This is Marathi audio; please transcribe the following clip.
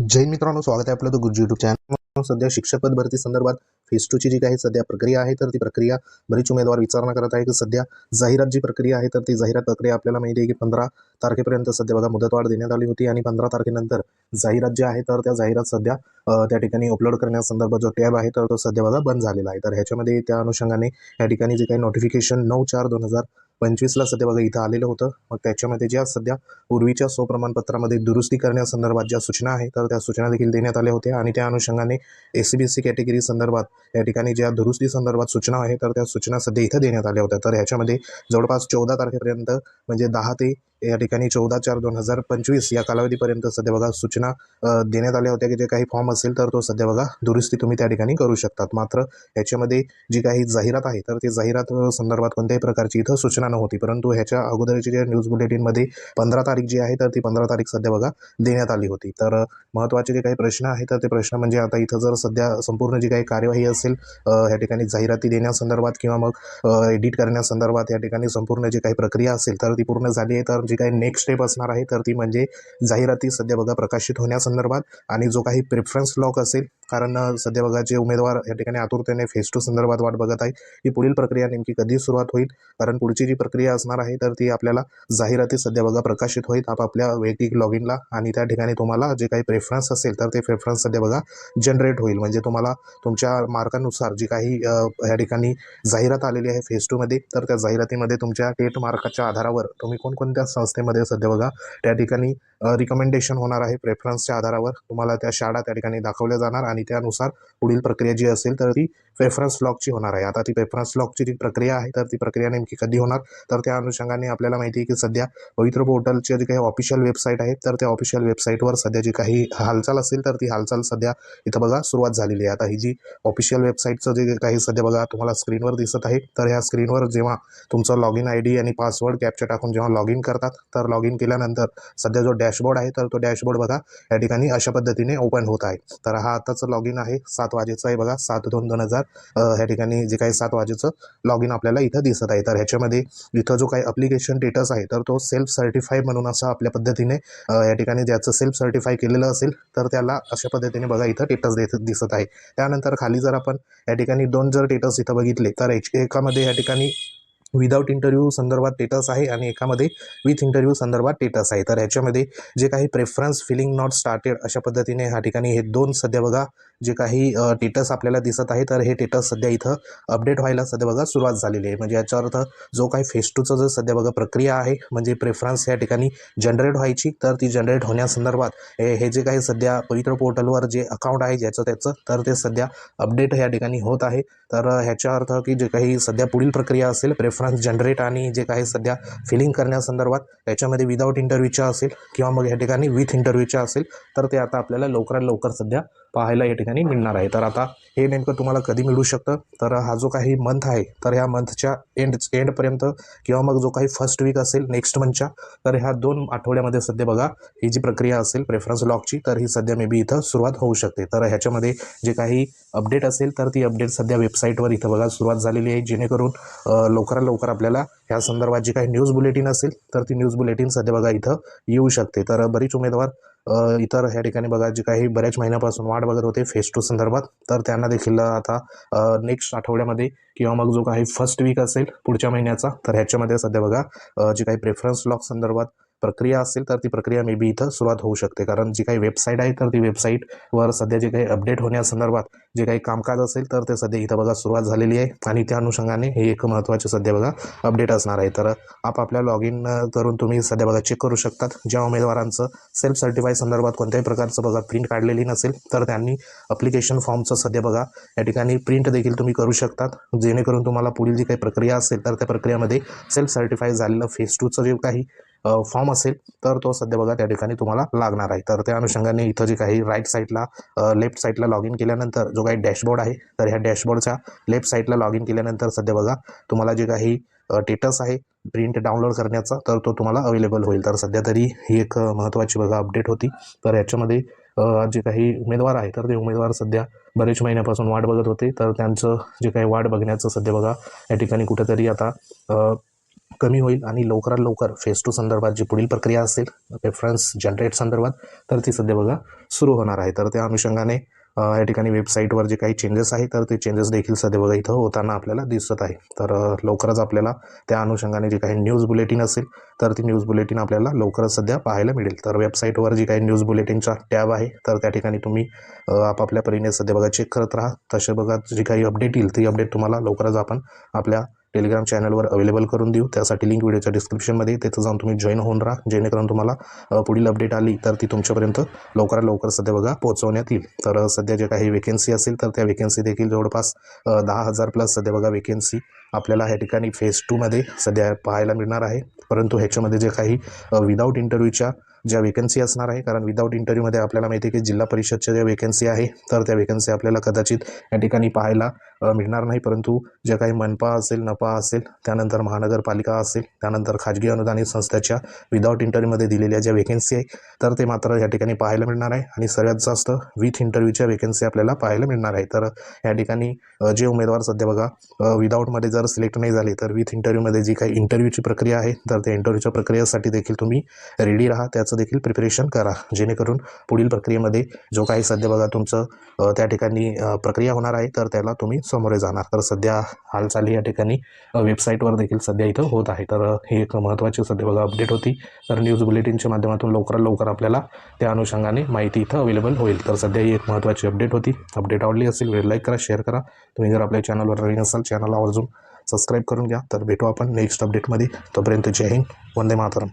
जैन मित्रांनो स्वागत आहे आपलं गुरुजी युट्यूब चॅनल सध्या शिक्षक पद भरती संदर्भात फेज टूची जी काही सध्या प्रक्रिया आहे तर ती प्रक्रिया बरीच उमेदवार विचारणा करत आहे की सध्या जाहिरात जी प्रक्रिया आहे तर ती जाहिरात प्रक्रिया आपल्याला माहिती आहे की पंधरा तारखेपर्यंत सध्या बघा मुदतवाढ देण्यात आली होती आणि पंधरा तारखेनंतर जाहिरात जी आहे तर त्या जाहिरात सध्या त्या ठिकाणी अपलोड करण्यासंदर्भात जो टॅब आहे तर तो सध्या बघा बंद झालेला आहे. तर ह्याच्यामध्ये त्या अनुषंगाने या ठिकाणी जे काही नोटिफिकेशन नऊ चार दोन हजार पंचवीसला सध्या बघा इथं आलेलं होतं. मग त्याच्यामध्ये ज्या सध्या पूर्वीच्या स्वप्रमाणपत्रामध्ये दुरुस्ती करण्यासंदर्भात ज्या सूचना आहे तर त्या सूचना देखील देण्यात आल्या होत्या. आणि त्या अनुषंगाने S C B C category संदर्भात या ठिकाणी ज्या दुरुस्ती संदर्भात सूचना आहे तर त्या सूचना सध्या इथं देण्यात आल्या होत्या. तर ह्याच्यामध्ये जवळपास चौदा तारखेपर्यंत म्हणजे दहा ते या ठिकाणी चौदा चार दोन हजार पंचवीस या कालावधीपर्यंत सध्या बघा सूचना देण्यात आल्या होत्या की जे काही फॉर्म असेल तर तो सध्या बघा दुरुस्ती तुम्ही त्या ठिकाणी करू शकतात. मात्र याच्यामध्ये जी काही जाहिरात आहे तर ती जाहिरात संदर्भात कोणत्याही प्रकारची इथं सूचना नव्हती. परंतु ह्याच्या अगोदरची जे न्यूज बुलेटिनमध्ये पंधरा तारीख जी आहे तर ती पंधरा तारीख सध्या बघा देण्यात आली होती. तर महत्त्वाचे जे काही प्रश्न आहे तर ते प्रश्न म्हणजे आता इथं जर सध्या संपूर्ण जी काही कार्यवाही असेल ह्या ठिकाणी जाहिराती देण्यासंदर्भात किंवा मग एडिट करण्यासंदर्भात या ठिकाणी संपूर्ण जी काही प्रक्रिया असेल तर ती पूर्ण झाली आहे तर जी काही नेक्स्ट स्टेप असणार आहे तर ती म्हणजे जाहिराती सध्या बघा प्रकाशित होण्यासंदर्भात आणि जो काही प्रिफरन्स लॉक असेल कारण सध्या बघा जे उमेदवार या ठिकाणी आतुरतेने फेस टू संदर्भात वाट बघत आहे की पुढील प्रक्रिया नेमकी कधी सुरुवात होईल? कारण पुढची जी प्रक्रिया असणार आहे तर ती आपल्याला जाहिराती सध्या बघा प्रकाशित होईल आपापल्या वैयक्तिक लॉग इनला आणि त्या ठिकाणी तुम्हाला जे काही प्रेफरन्स असेल तर ते प्रेफरन्स सध्या बघा जनरेट होईल. म्हणजे तुम्हाला तुमच्या मार्कानुसार जी काही या ठिकाणी जाहिरात आलेली आहे फेस टूमध्ये तर त्या जाहिरातीमध्ये तुमच्या टेट मार्काच्या आधारावर तुम्ही कोणकोणत्या संस्थेमध्ये सध्या बघा त्या ठिकाणी रिकमेंडेशन होणार आहे प्रेफरन्सच्या आधारावर तुम्हाला त्या शाळा त्या ठिकाणी दाखवल्या जाणार आणि त्यानुसार पुढील प्रक्रिया जी असेल तर ती प्रेफरन्स लॉकची होणार आहे. आता ती प्रेफरन्स लॉकची जी प्रक्रिया आहे तर ती प्रक्रिया नेमकी कधी होणार? तर त्या अनुषंगाने आपल्याला माहिती आहे की सध्या पवित्र पोर्टलचे जे काही ऑफिशियल वेबसाईट आहे तर त्या ऑफिशियल वेबसाईटवर सध्या जी काही हालचाल असेल तर ती हालचाल सध्या इथं बघा सुरुवात झालेली आहे. आता ही जी ऑफिशियल वेबसाईटचं जे काही सध्या बघा तुम्हाला स्क्रीनवर दिसत आहे तर ह्या स्क्रीनवर जेव्हा तुमचं लॉग इन आय डी आणि पासवर्ड कॅप्चर टाकून जेव्हा लॉग इन करतात तर लॉग इन केल्यानंतर सध्या जो डॅशबोर्ड आहे तर तो डॅशबोर्ड बघा या ठिकाणी अशा पद्धतीने ओपन होत आहे. तर हा आताच लॉग इन आहे. सात वाजेचं आहे बघा. सात दोन दोन हजार. ह्या ठिकाणी जे काही सात वाजेचं लॉग इन आपल्याला इथं दिसत आहे. तर ह्याच्यामध्ये इथं जो काही अप्लिकेशन डेटस आहे तर तो सेल्फ सर्टिफाय म्हणून असं आपल्या पद्धतीने या ठिकाणी ज्याचं सेल्फ सर्टिफाय केलेलं असेल तर त्याला अशा पद्धतीने बघा इथं टेटस देत दिसत आहे. त्यानंतर खाली जर आपण या ठिकाणी दोन जर टेटस इथं बघितले तर एच एकामध्ये या ठिकाणी विदाऊट इंटरव्ह्यू संदर्भात टेटस आहे आणि एकामध्ये विथ इंटरव्ह्यू संदर्भात टेटस आहे. तर ह्याच्यामध्ये जे काही प्रेफरन्स फिलिंग नॉट स्टार्टेड अशा पद्धतीने ह्या ठिकाणी हे दोन सध्या बघा जे काही टेटस आपल्याला दिसत आहे तर हे टेटस सध्या इथं अपडेट व्हायला सध्या बघा सुरुवात झालेली आहे. म्हणजे याचा अर्थ जो काही फेस टूचं जर सध्या बघा प्रक्रिया आहे म्हणजे प्रेफरन्स या ठिकाणी जनरेट व्हायची तर ती जनरेट होण्यासंदर्भात हे हे जे काही सध्या पवित्र पोर्टलवर जे अकाउंट आहे ज्याचं त्याचं तर ते सध्या अपडेट या ठिकाणी होत आहे. तर ह्याचा अर्थ की जे काही सध्या पुढील प्रक्रिया असेल प्रेफरन्स जनरेट आणि जे काही सध्या फिलिंग करण्यासंदर्भात याच्यामध्ये विदाऊट इंटरव्ह्यूच्या असेल किंवा मग या ठिकाणी विथ इंटरव्ह्यूच्या असेल तर ते आता आपल्याला लवकरात लवकर सध्या पाहायला या ठिकाणी मिळणार आहे. तर आता हे नेमकं तुम्हाला कधी मिळू शकतं? तर हा जो काही मंथ आहे तर ह्या मंथच्या एंड एंडपर्यंत किंवा मग जो काही फर्स्ट वीक असेल नेक्स्ट मंथच्या तर ह्या दोन आठवड्यामध्ये सध्या बघा ही जी प्रक्रिया असेल प्रेफरन्स लॉकची तर ही सध्या मे बी इथं सुरुवात होऊ शकते. तर ह्याच्यामध्ये जे काही अपडेट असेल तर ती अपडेट सध्या वेबसाईटवर इथं बघा सुरुवात झालेली आहे. जेणेकरून लवकरात लवकर आपल्याला ह्या संदर्भात जी काही न्यूज बुलेटिन असेल तर ती न्यूज बुलेटिन सध्या बघा इथं येऊ शकते. तर बरीच उमेदवार इतर ह्या ठिकाणी बघा जे काही बऱ्याच महिन्यापासून वाट बघत होते फेस टू संदर्भात तर त्यांना देखील आता नेक्स्ट आठवड्यामध्ये किंवा मग जो काही फर्स्ट वीक असेल पुढच्या महिन्याचा तर ह्याच्यामध्ये सध्या बघा जे काही प्रेफरन्स लॉक संदर्भात प्रक्रिया असेल तर ती प्रक्रिया मे बी इथं सुरुवात होऊ शकते. कारण जी काही वेबसाईट आहे तर ती वेबसाईटवर सध्या जे काही अपडेट होण्यासंदर्भात जे काही कामकाज असेल तर ते सध्या इथं बघा सुरुवात झालेली आहे. आणि त्या अनुषंगाने हे एक महत्त्वाचे सध्या बघा अपडेट असणार आहे. तर आपापल्या लॉग इन करून तुम्ही सध्या बघा चेक करू शकतात. ज्या उमेदवारांचं सेल्फ सर्टिफाय संदर्भात कोणत्याही प्रकारचं बघा प्रिंट काढलेली नसेल तर त्यांनी अप्लिकेशन फॉर्मचं सध्या बघा या ठिकाणी प्रिंट देखील तुम्ही करू शकतात. जेणेकरून तुम्हाला पुढील जी काही प्रक्रिया असेल तर त्या प्रक्रियामध्ये सेल्फ सर्टिफाय झालेलं फेस टूचं जे काही फॉर्म असेल तर तो सध्या बघा त्या ठिकाणी तुम्हाला लागणार आहे. तर त्या अनुषंगाने इथं जे काही राईट साईडला लेफ्ट साईडला लॉग इन केल्यानंतर जो काही डॅशबोर्ड आहे तर ह्या डॅशबोर्डच्या लेफ्ट साईडला लॉग इन केल्यानंतर सध्या बघा तुम्हाला जे काही टेटस आहे प्रिंट डाउनलोड करण्याचा तर तो तुम्हाला अवेलेबल होईल. तर सध्या तरी ही एक महत्त्वाची बघा अपडेट होती. तर याच्यामध्ये जे काही उमेदवार आहे तर ते उमेदवार सध्या बरेच महिन्यापासून वाट बघत होते. तर त्यांचं जे काही वाट बघण्याचं सध्या बघा या ठिकाणी कुठेतरी आता कमी होईल आणि लवकरात लवकर फेज टू संदर्भात जी पुढील प्रक्रिया असेल रेफरन्स जनरेट संदर्भात तर ती सध्या बघा सुरू होणार आहे. तर त्या अनुषंगाने या ठिकाणी वेबसाईटवर जे काही चेंजेस आहे तर ते चेंजेस देखील सध्या बघा इथं होताना आपल्याला दिसत आहे. तर लवकरच आपल्याला त्या अनुषंगाने जे काही न्यूज बुलेटिन असेल तर ती न्यूज बुलेटिन आपल्याला लवकरच सध्या पाहायला मिळेल. तर वेबसाईटवर जी काही न्यूज बुलेटिनचा टॅब आहे तर त्या ठिकाणी तुम्ही आपापल्या परीने सध्या बघा चेक करत राहा. तसे बघा जी काही अपडेट येईल ती अपडेट तुम्हाला लवकरच आपण आपल्या टेलिग्राम चॅनलवर अवेलेबल करून देऊ. त्यासाठी लिंक व्हिडिओच्या डिस्क्रिप्शनमध्ये तिथं जाऊन तुम्ही जॉईन होऊन राहा. जेणेकरून तुम्हाला पुढील अपडेट आली तर ती तुमच्यापर्यंत लवकरात लवकर सध्या बघा पोहोचवण्यात येईल. तर सध्या जे काही वेकेन्सी असेल तर त्या वेकेन्सी देखील जवळपास दहा हजार प्लस सध्या बघा वेकेन्सी आपल्याला ह्या ठिकाणी फेज टूमध्ये सध्या पाहायला मिळणार आहे. परंतु ह्याच्यामध्ये जे काही विदाऊट इंटरव्ह्यूच्या ज्या वेकन्सी असणार आहे कारण विदाऊट इंटरव्ह्यूमध्ये आपल्याला माहिती आहे की जिल्हा परिषदच्या ज्या वेकन्सी आहे तर त्या वेकन्सी आपल्याला कदाचित या ठिकाणी पाहायला मिळणार नाही. परंतु ज्या काही मनपा असेल नपा असेल त्यानंतर महानगरपालिका असेल त्यानंतर खाजगी अनुदानित संस्थेच्या विदाऊट इंटरव्ह्यूमध्ये दिलेल्या ज्या वेकन्सी आहे तर ते मात्र या ठिकाणी पाहायला मिळणार आहे. आणि सगळ्यात जास्त विथ इंटरव्ह्यूच्या वेकन्सी आपल्याला पाहायला मिळणार आहे. तर या ठिकाणी जे उमेदवार सध्या बघा विदाऊटमध्ये जर सिलेक्ट नाही झाले तर विथ इंटरव्ह्यूमध्ये जी काही इंटरव्ह्यूची प्रक्रिया आहे तर त्या इंटरव्ह्यूच्या प्रक्रियेसाठी देखील तुम्ही रेडी राहा. त्याचं देखील प्रिपरेशन करा. जेणेकरून पुढील प्रक्रियेमध्ये जो काही सध्या बघा तुमचं त्या ठिकाणी प्रक्रिया होणार आहे तर त्याला तुम्ही सामोरे जाणार. तर सध्या हालचाली या ठिकाणी वेबसाईटवर देखील सध्या इथं होत आहे. तर ही एक महत्त्वाची सध्या बघा अपडेट होती. तर न्यूज बुलेटिनच्या माध्यमातून लवकरात लवकर आपल्याला त्या अनुषंगाने माहिती इथं अवेलेबल होईल. तर सध्या ही एक महत्त्वाची अपडेट होती. अपडेट आवडली असेल व्हिडिओ लाईक करा शेअर करा. तुम्ही जर आपल्या चॅनलवर नवीन असाल चॅनल आवर्जून सबस्क्राईब करून घ्या. तर भेटू आपण नेक्स्ट अपडेटमध्ये तोपर्यंत जय हिंद. वंदे मातरम.